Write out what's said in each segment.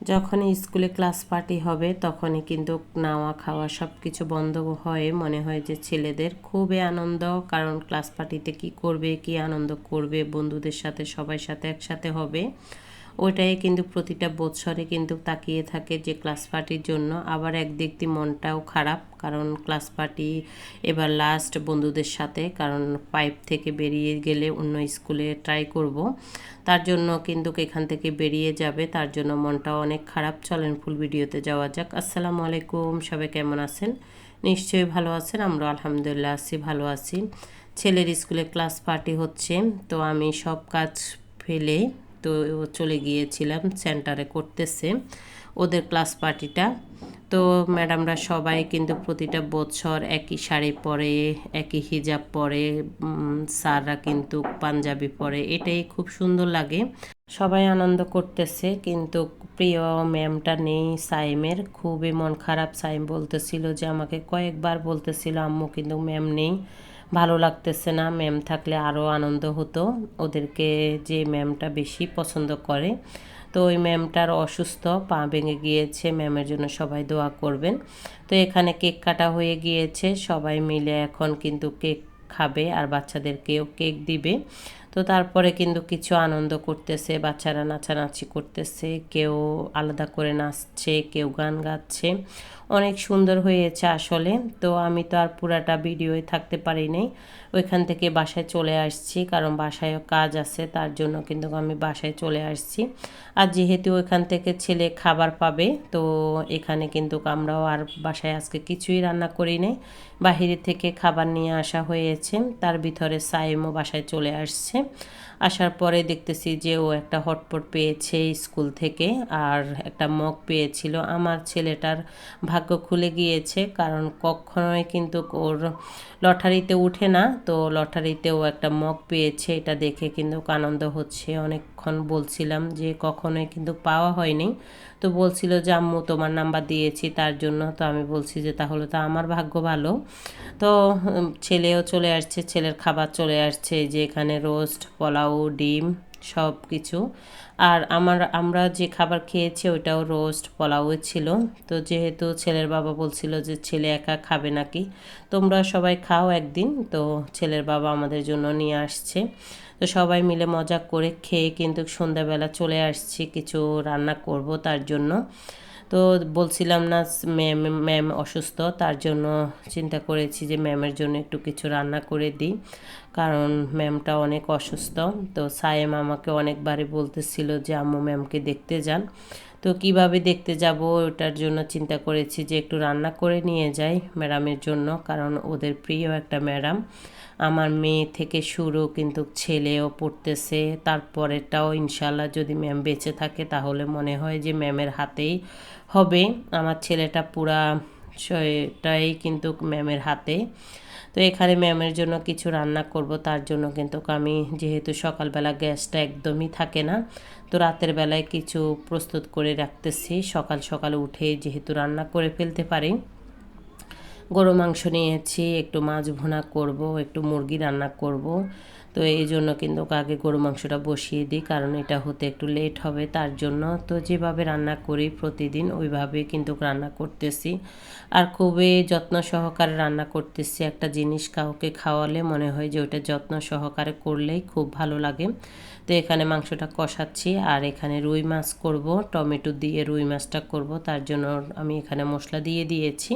যখনই স্কুলে class party হবে, তখনই কিন্তু নাওয়া খাওয়া সব কিছু বন্ধ হয়ে মনে হয় যে ছেলেদের খুবই আনন্দ। কারণ ক্লাস পার্টিতে কি করবে, কি আনন্দ করবে, বন্ধুদের সাথে সবাই সাথে একসাথে হবে। ওইটাই কিন্তু প্রতিটা বৎসরে কিন্তু তাকিয়ে থাকে যে ক্লাস পার্টির জন্য। আবার একদিক দিয়ে মনটাও খারাপ, কারণ ক্লাস পার্টি এবার লাস্ট বন্ধুদের সাথে, কারণ পাইপ থেকে বেরিয়ে গেলে অন্য স্কুলে ট্রাই করব। তার জন্য কিন্তু এখান থেকে বেরিয়ে যাবে, তার জন্য মনটাও অনেক খারাপ। চলেন ফুল ভিডিওতে যাওয়া যাক। আসসালামু আলাইকুম, সবাই কেমন আছেন? নিশ্চয়ই ভালো আছেন আমরা আলহামদুলিল্লাহ আছি, ভালো আছি। ছেলের স্কুলে ক্লাস পার্টি হচ্ছে, তো আমি সব কাজ ফেলে তো চলে গিয়েছিলাম সেন্টারে করতেছে ওদের ক্লাস পার্টিটা। তো ম্যাডামরা সবাই কিন্তু প্রতিটা বছর একই শাড়ি পরে, একই হিজাব পরে স্যাররা কিন্তু পাঞ্জাবি পরে, এটাই খুব সুন্দর লাগে। সবাই আনন্দ করতেছে কিন্তু প্রিয় ম্যামটা নেই সাইমের। খুবই মন খারাপ সাইম বলতেছিল যে আমাকে কয়েকবার বলতেছিল, আম্মু, কিন্তু ম্যাম নেই। ভালো লাগতেছে না। ম্যাম থাকলে আরও আনন্দ হতো। ওদেরকে যে ম্যামটা বেশি পছন্দ করে। তো ওই ম্যামটার অসুস্থ, পা ভেঙে গিয়েছে। ম্যামের জন্য সবাই দোয়া করবেন। তো এখানে কেক কাটা হয়ে গিয়েছে। সবাই মিলে এখন কিন্তু কেক খাবে আর বাচ্চাদেরকেও কেক দিবে। তো তারপরে কিন্তু কিছু আনন্দ করতেছে, বাচ্চারা নাচানাচি করতেছে, কেউ আলাদা করে নাচছে, কেউ গান গাচ্ছে। অনেক সুন্দর হয়েছে আসলে, তো আমি তো আর পুরাটা ভিডিওয় থাকতে পারি নাই। ওইখান থেকে বাসায় চলে আসছি, কারণ বাসায়ও কাজ আছে, তার জন্য কিন্তু আমি বাসায় চলে আসছি। আর যেহেতু ওইখান থেকে ছেলে খাবার পাবে, তো এখানে কিন্তু আমরাও আর বাসায় আজকে কিছুই রান্না করি নাই। বাহিরে থেকে খাবার নিয়ে আসা হয়েছে, তার ভিতরে সাইমও বাসায় চলে আসছে। আসার পরে দেখতেছি যে ও একটা হটপট পেয়েছে স্কুল থেকে আর একটা মগ পেয়েছিল। আমার ছেলেটার ভাগ্য খুলে গিয়েছে কারণ কখনোই কিন্তু ওর লটারিতে উঠে না। তো লটারিতে ও একটা মগ পেয়েছে। এটা দেখে কিন্তু আনন্দ হচ্ছে অনেকক্ষণ বলছিলাম যে কখনোই কিন্তু পাওয়া হয়নি। তো বলছিল যে, আম্মু, তোমার নাম্বার দিয়েছি, তার জন্য তো আমি বলছি যে, তাহলে তো আমার ভাগ্য ভালো। তো ছেলেও চলে আসছে, ছেলের খাবার চলে আসছে যে এখানে রোস্ট পোলাও, ডিম সব কিছু আর আমার, আমরা যে খাবার খেয়েছি ওইটাও রোস্ট পোলাও ছিল। তো যেহেতু ছেলের বাবা বলছিল যে ছেলে একা খাবে নাকি, তোমরা সবাই খাও একদিন। তো ছেলের বাবা আমাদের জন্য নিয়ে আসছে। তো সবাই মিলে মজা করে খেয়ে কিন্তু সন্ধ্যাবেলা চলে আসছি, কিছু রান্না করব তার জন্য। তো বলছিলাম না ম্যাম ম্যাম অসুস্থ, তার জন্য চিন্তা করেছি যে ম্যামের জন্য একটু কিছু রান্না করে দিই। কারণ ম্যামটা অনেক অসুস্থ, তো সায়েম আমাকে অনেকবারই বলতেছিল যে, আম্মু ম্যামকে দেখতে যান। তো কীভাবে দেখতে যাব? ওটার জন্য চিন্তা করেছি যে একটু রান্না করে নিয়ে যাই ম্যাডামের জন্য, কারণ ওদের প্রিয় একটা ম্যাডাম। আমার মেয়ে থেকে শুরু কিন্তু ছেলেও পড়তেছে তারপরেটাও ইনশাল্লাহ যদি ম্যাম বেঁচে থাকে তাহলে মনে হয় যে ম্যামের হাতেই হবে। আমার ছেলেটা পুরা সেটাই কিন্তু ম্যামের হাতে। তো এখানে ম্যামের জন্য কিছু রান্না করব, তার জন্য কিন্তু আমি, যেহেতু সকালবেলা গ্যাসটা একদমই থাকে না, তো রাতের বেলায় কিছু প্রস্তুত করে রাখতেছি। সকাল সকাল উঠে যেহেতু রান্না করে ফেলতে পারি। গরু মাংস নিয়েছি, একটু মাছ ভুনা করব, একটু মুরগি রান্না করব। তো এই জন্য কিন্তু আগে গরু মাংসটা বসিয়ে দিই, কারণ এটা হতে একটু লেট হবে। তার জন্য তো যেভাবে রান্না করি প্রতিদিন ওইভাবে কিন্তু রান্না করতেছি। আর খুবই যত্ন সহকারে রান্না করতেছি। একটা জিনিস কাউকে খাওয়ালে মনে হয় যে ওইটা যত্ন সহকারে করলেই খুব ভালো লাগে। তো এখানে মাংসটা কষাচ্ছি, আর এখানে রুই মাছ করব, টমেটো দিয়ে রুই মাছটা করব। তার জন্য আমি এখানে মশলা দিয়ে দিয়েছি।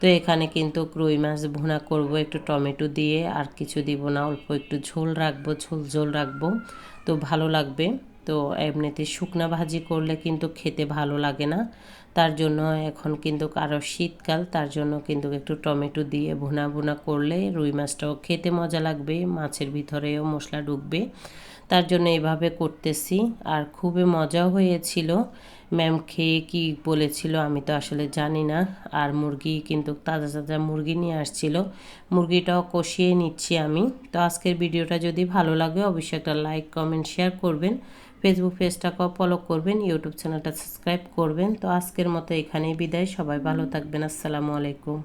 তো এখানে কিন্তু রুই মাছ ভুনা করব, একটু টমেটো দিয়ে, আর কিছু দিব না, অল্প একটু ঝোল রাখব, ঝোল ঝোল রাখব। তো ভালো লাগবে। তো এমনিতে শুকনা ভাজি করলে কিন্তু খেতে ভালো লাগে না। তার জন্য এখন কিন্তু আরও শীতকাল, তার জন্য কিন্তু একটু টমেটো দিয়ে ভুনা ভুনা করলে রুই মাছটাও খেতে মজা লাগবে, মাছের ভিতরেও মশলা ঢুকবে। তার জন্য এভাবে করতেছি, আর খুবই মজাও হয়েছিল। ম্যাম খেয়ে কি বলেছিল আমি তো আসলে জানি না। আর মুরগি কিন্তু তাজা তাজা মুরগি নিয়ে আসছিল। মুরগিটাও কষিয়ে নিচ্ছি আমি। তো আজকের ভিডিওটা যদি ভালো লাগে অবশ্যই একটা লাইক, কমেন্ট, শেয়ার করবেন। ফেসবুক পেজটাকেও ফলো করবেন, ইউটিউব চ্যানেলটা সাবস্ক্রাইব করবেন। তো আজকের মতো এখানেই বিদায়। সবাই ভালো থাকবেন। আসসালামু আলাইকুম।